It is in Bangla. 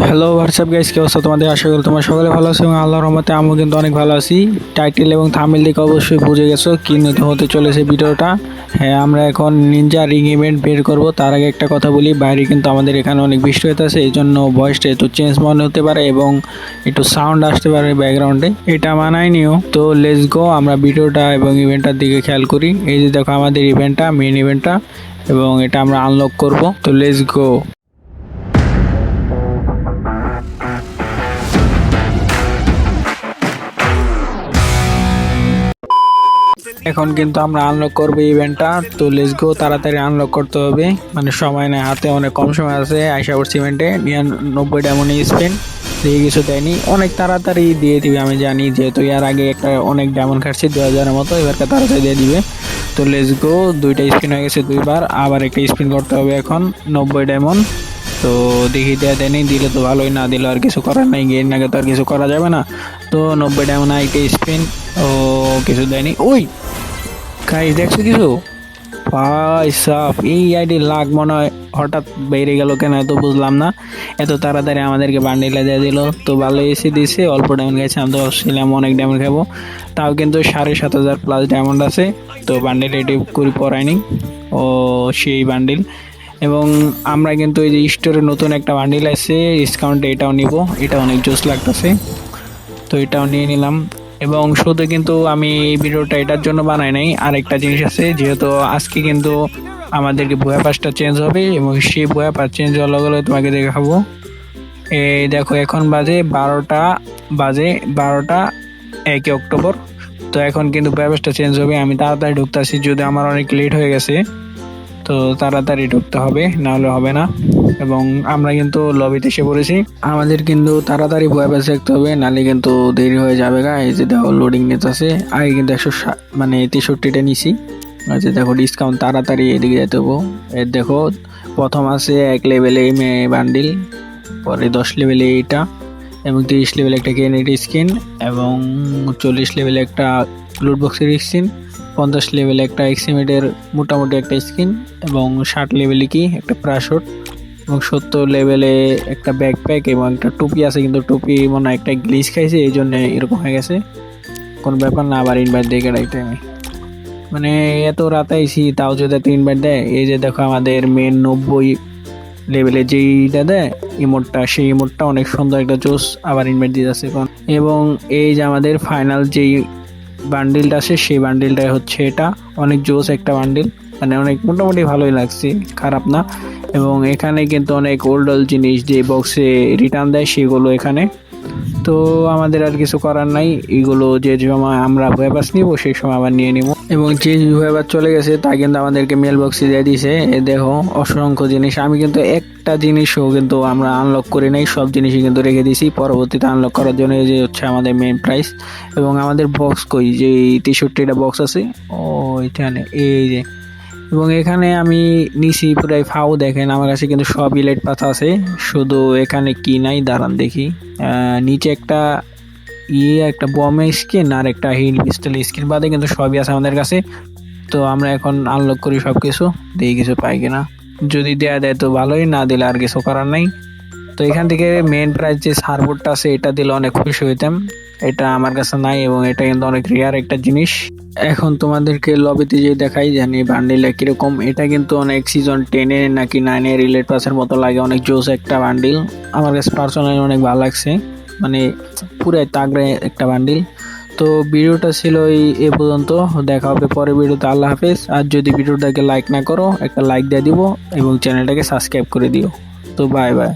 হ্যালো হোয়াটসঅ্যাপ গাইস কি অবস্থা তোমাদের? আশা করি তোমরা সকলে ভালো আছো এবং আল্লাহর রহমতে আমিও কিন্তু অনেক ভালো আছি। টাইটেল এবং থামিল দেখে অবশ্যই বুঝে গেছো কি নিতে হতে চলেছে ভিডিওটা। হ্যাঁ আমরা এখন নিনজা রিং ইভেন্ট বের করব। তার আগে একটা কথা বলি, বাইরে কিন্তু আমাদের এখানে অনেক বৃষ্টি হইতেছে এই জন্য ভয়েসটা একটু চেঞ্জ মনে হতে পারে এবং একটু সাউন্ড আসতে পারে ব্যাকগ্রাউন্ডে এটা মানায় নিও। তো লেটস গো আমরা ভিডিওটা এবং ইভেন্টটার দিকে খেয়াল করি। এই যে দেখো আমাদের ইভেন্টটা মেন ইভেন্টটা এবং এটা আমরা আনলক করব। তো লেটস গো এখন কিন্তু আমরা আনলক করব ইভেন্টটা তো লেটস গো তাড়াতাড়ি আনলক করতে হবে। মানে সময় নেই, হাতে অনেক কম সময় আছে, আইসা পড়ছি ইভেন্টে নিরানব্বই ডায়মন্ড স্পেন দিয়ে কিছু দেয়নি। অনেক তাড়াতাড়ি দিয়ে দিবে, আমি জানি, যেহেতু এর আগে একটা অনেক ডায়মন্ড খাচ্ছি দু হাজারের মতো, এবারকে তাড়াতাড়ি দিয়ে দিবে। তো লেটস গো দুইটা স্পিন হয়ে গেছে দুইবার, আবার একটা স্পিন করতে হবে এখন, নব্বই ডায়মন্ড। তো দেখি দেয়া দেয়নি, দিলে তো ভালোই, না দিলে আর কিছু করার নাই গিয়ে নাকি তো আর কিছু করা যাবে না। তো নব্বই ডায়মন্ড একটা স্পিন ও কিছু দেয়নি। ওই! গাইস দেখছ কিছু? ভাই, সাফ, এই আইডি লাগ মনে হয় হঠাৎ বেড়ে গেল কেন এত বুঝলাম না। এত তাড়াতাড়ি আমাদেরকে বান্ডিলে দিয়ে দিল। তো ভালো এসে দিছে, অল্প ডায়মন্ড গেছে আমি তো ভাবছিলাম অনেক ডায়মন্ড খাব। তাও কিন্তু সাড়ে সাত হাজার প্লাস ডায়মন্ড আছে। তো বান্ডিল এটি করি পড়ায়নি ও, সেই বান্ডিল এবং আমরা কিন্তু এই যে স্টোরে নতুন একটা বান্ডিল আছে ডিসকাউন্টে এটাও নিব। এটা অনেক জোস লাগতেছে। তো এটাও নিয়ে নিলাম। এবং শুধু কিন্তু আমি এই ভিডিওটা এটার জন্য বানাই নাই, আরেকটা জিনিস আছে, যেহেতু আজকে কিন্তু আমাদেরকে ভুয়া পাসটা চেঞ্জ হবে, এবং সেই ভুয়া পাস চেঞ্জ হওয়ার লগে লগে তোমাকে দেখাবো। এই দেখো, এখন বাজে বারোটা বাজে বারোটা একই অক্টোবর। তো এখন কিন্তু ভুয়া পাসটা চেঞ্জ হবে, আমি তাড়াতাড়ি ঢুকতেছি, যদি আমার অনেক লেট হয়ে গেছে। তো তাড়াতাড়ি ঢুকতে হবে, নাহলে হবে না। এবং আমরা কিন্তু লবিতে এসে পড়েছি। আমাদের কিন্তু তাড়াতাড়ি ভয় পাশে দেখতে হবে, নাহলে কিন্তু দেরি হয়ে যাবে গা এই যে দেখো লোডিং নিতেছে। আগে কিন্তু একশো মানে তেষট্টিটা নিছি। যে দেখো ডিসকাউন্ট তাড়াতাড়ি এদিকে যেতে হব। এর দেখো, প্রথম আছে এক লেভেলে মেয়ে বান্ডিল পরে দশ লেভেলে এইটা, এবং তিরিশ লেভেলে একটা কেনেটি স্কিন এবং চল্লিশ লেভেলে একটা লুট বক্সের স্কিন পঞ্চাশ লেভেলে একটা এক্সিমেটের মোটামুটি একটা স্কিন এবং ষাট লেভেলে কি একটা প্রাশুট এবং সত্তর লেভেলে একটা ব্যাকপ্যাক এবং একটা টুপি আছে, কিন্তু টুপি মনে হয় একটা গ্লিচ খাইছে, এই জন্য এরকম হয়ে গেছে। কোনো ব্যাপার না, আবার ইনভাইট দিয়ে কেটে টাইমে মানে এত রাত আইসি তাও যদি একটা ইনভাইট দেয়, এই যে দেখো আমাদের মেন নব্বই লেভেলে যেইটা দেয় ইমোটটা সেই ইমোটটা অনেক সুন্দর একটা জোস আবার ইনভাইট দিয়ে যাচ্ছে। এবং এই যে আমাদের ফাইনাল যেই বান্ডিলটা আছে, সেই বান্ডিলটাই হচ্ছে এটা। অনেক জোস একটা বান্ডিল মানে অনেক মোটামুটি ভালোই লাগছে, খারাপ না। এবং এখানে কিন্তু অনেক ওল্ড ওল্ড জিনিস যে বক্সে রিটার্ন দেয়, সেগুলো এখানে তো আমাদের আর কিছু করার নাই। এগুলো যে সময় আমরা ভয়েবাস নিব, সেই সময় আবার নিয়ে নিব। এবং যে ভয়েবাস চলে গেছে, তা কিন্তু আমাদেরকে মেল বক্সে দিয়ে দিছে। এ দেখো, অসংখ্য জিনিস। আমি কিন্তু একটা জিনিসও কিন্তু আমরা আনলক করি নাই, সব জিনিসই কিন্তু রেখে দিয়েছি। পরবর্তীতে আনলক করার জন্য যে হচ্ছে আমাদের মেন প্রাইস এবং আমাদের বক্স কই? যে তেষট্টিটা বক্স আছে ও এখানে এই যে। এবং এখানে আমি নিচি পুরাই ফাও দেখেন, আমার কাছে কিন্তু সব ইলেট পাতা আছে। শুধু এখানে কি নাই, দাঁড়ান দেখি। নিচে একটা ইয়ে একটা বমে স্কিন আর একটা হিল পিস্তল স্কিন বাদে কিন্তু সবই আছে আমাদের কাছে। তো আমরা এখন আনলক করি সব কিছু দেখি কিছু পাই কিনা। যদি দেয়া দেয় তো ভালোই, না দিলে আর কিছু করার নাই। তো এখান থেকে মেন প্রাইস যে সার্বোর্ডটা আছে, এটা দিলে অনেক খুশি হইতাম। এটা আমার কাছে নাই এবং এটা কিন্তু অনেক রেয়ার একটা জিনিস। এখন তোমাদেরকে লবিতে যে দেখাই জানি বান্ডিল কীরকম। এটা কিন্তু অনেক সিজন টেনে নাকি নাইনে রিলেট পাসের মতো লাগে, অনেক জোস একটা বান্ডিল আমার কাছে পার্সোনালি অনেক ভালো লাগছে। মানে পুরাই তাগড়ে একটা বান্ডিল তো ভিডিওটা ছিল এই, এ পর্যন্ত। দেখা হবে পরে ভিডিওতে। আল্লাহ হাফেজ। আর যদি ভিডিওটাকে লাইক না করো, একটা লাইক দিয়ে দিবো এবং চ্যানেলটাকে সাবস্ক্রাইব করে দিও। তো বাই বাই